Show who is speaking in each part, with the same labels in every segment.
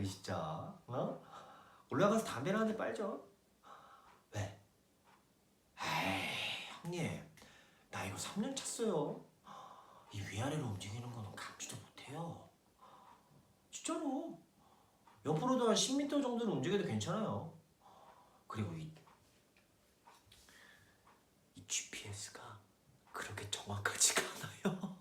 Speaker 1: 이거 진짜. 어? 올라가서 담배나 한 대 빨죠? 왜? 에이 형님. 나 이거 3년 찼어요. 이 위아래로 움직이는 거는 감지도 못해요. 진짜로. 옆으로도 한 10m 정도는 움직여도 괜찮아요. 그리고 이, 이 GPS가 그렇게 정확하지가 않아요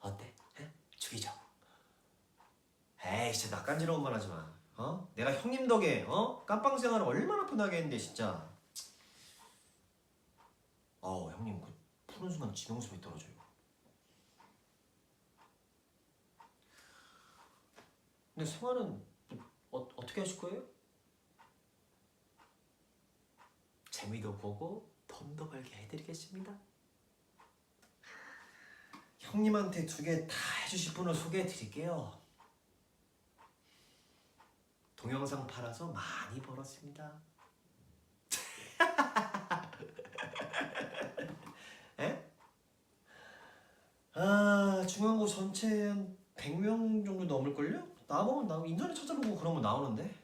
Speaker 1: 어때? 에? 죽이죠? 에이 진짜 낯간지러운 말 하지 마 어? 내가 형님 덕에 어? 깜빵 생활을 얼마나 편하게 했는데 진짜 어우 형님 그 푸는 순간 지명수이 떨어져요 근데 생활은 어, 어떻게 하실 거예요? 재미도 보고 돈도 벌게 해드리겠습니다 형님한테 두 개 다 해주실 분을 소개해 드릴게요. 동영상 팔아서 많이 벌었습니다. 에? 아 중앙고 전체 한 100명 정도 넘을걸요? 나보면 나 인터넷 찾아보고 그러면 나오는데